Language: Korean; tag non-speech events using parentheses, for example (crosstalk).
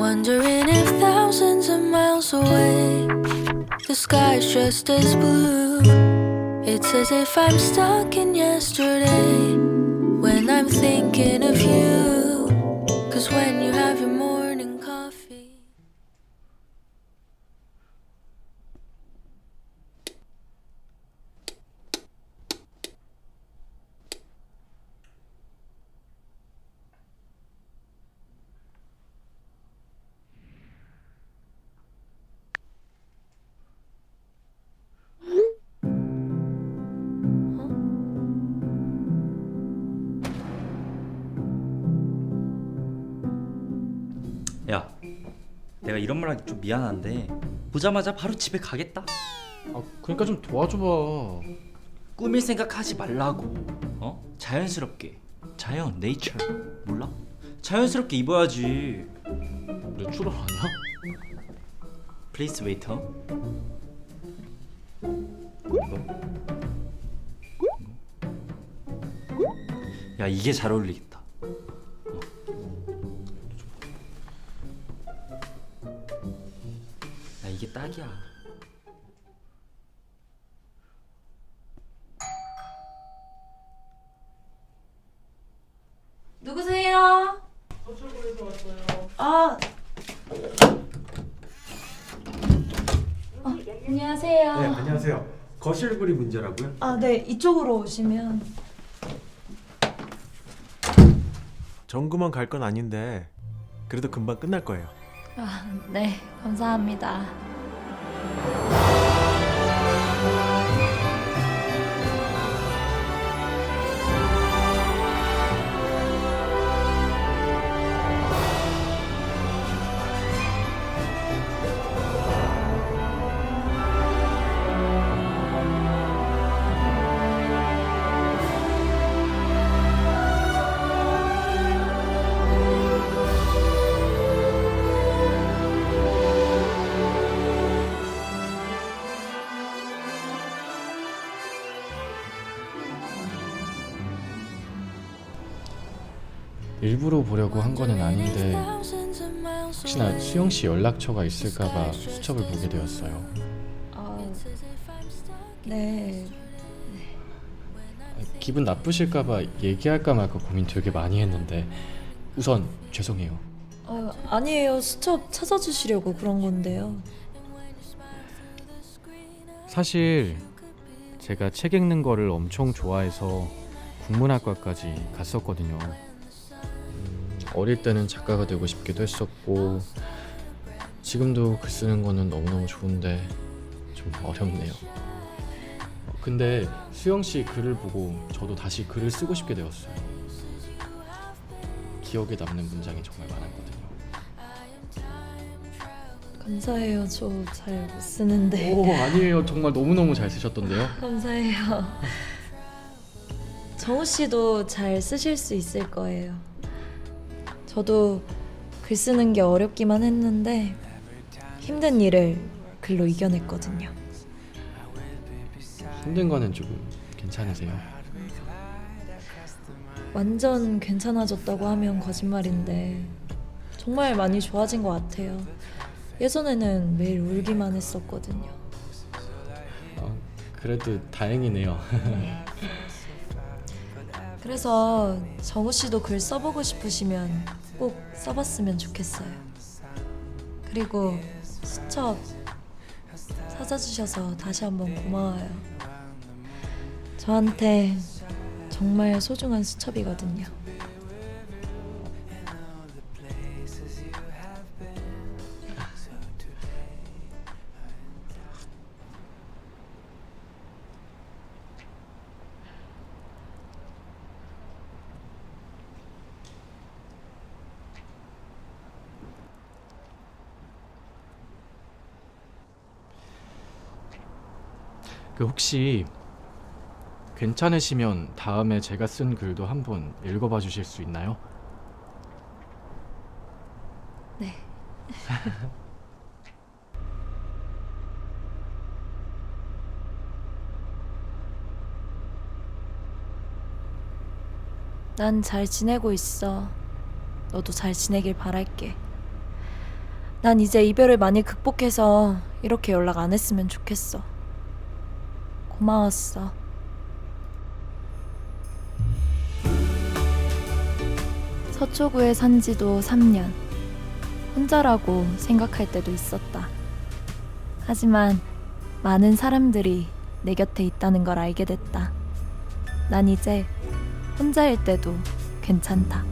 Wondering if thousands of miles away, the sky's just as blue. It's as if I'm stuck in yesterday when I'm thinking of 야, 내가 이런 말 하기 좀 미안한데 보자마자 바로 집에 가겠다. 아 그러니까 좀 도와줘봐 꾸밀 생각하지 말라고. 어? 자연스럽게. 자연, 네이처. 몰라? 자연스럽게 입어야지. 내추럴 아니야? 플레이스 웨이터. 야, 이게 잘 어울리겠다. 이게 딱이야. 누구세요? 서울에서 왔어요. 아. 어, 안녕하세요. 네, 안녕하세요. 거실불이 문제라고요? 아, 네. 이쪽으로 오시면 정구만 갈 건 아닌데 그래도 금방 끝날 거예요. 아, 네. 감사합니다. 일부러 보려고 한 거는 아닌데 혹시나. 수영 씨 연락처가 있을까봐 수첩을 보게 되었어요. 아, 네. 기분 나쁘실까봐 얘기할까 말까 고민 되게 많이 했는데 우선 죄송해요. 아, 아니에요. 수첩 찾아주시려고 그런 건데요. 사실 제가 책 읽는 거를 엄청 좋아해서 국문학과까지 갔었거든요. 음, 어릴 때는 작가가 되고 싶기도 했었고 지금도 글 쓰는 거는 너무너무 좋은데 좀 어렵네요. 근데 수영 씨 글을 보고 저도 다시 글을 쓰고 싶게 되었어요. 기억에 남는 문장이 정말 많았거든요. 감사해요. 저 잘 못 쓰는데. 오 아니에요 정말 너무너무 잘 쓰셨던데요. (laughs) 감사해요. 정우 씨도 잘 쓰실 수 있을 거예요. 저도 글 쓰는 게 어렵기만 했는데 힘든 일을 글로 이겨냈거든요. 힘든 거는 조금 괜찮으세요? 완전 괜찮아졌다고 하면 거짓말인데 정말 많이 좋아진 것 같아요. 예전에는 매일 울기만 했었거든요. 어, 그래도 다행이네요. (laughs) 그래서 정우 씨도 글 써보고 싶으시면 꼭 써봤으면 좋겠어요. 그리고 수첩 찾아주셔서 다시 한번 고마워요. 저한테 정말 소중한 수첩이거든요. 그 혹시 괜찮으시면 다음에 제가 쓴 글도 한번 읽어봐 주실 수 있나요? 네. (laughs) 난 잘 지내고 있어. 너도 잘 지내길 바랄게. 난 이제 이별을 많이 극복해서 이렇게 연락 안 했으면 좋겠어. 고마웠어. 서초구에 산 지도 3년. 혼자라고 생각할 때도 있었다. 하지만 많은 사람들이 내 곁에 있다는 걸 알게 됐다. 난 이제 혼자일 때도 괜찮다.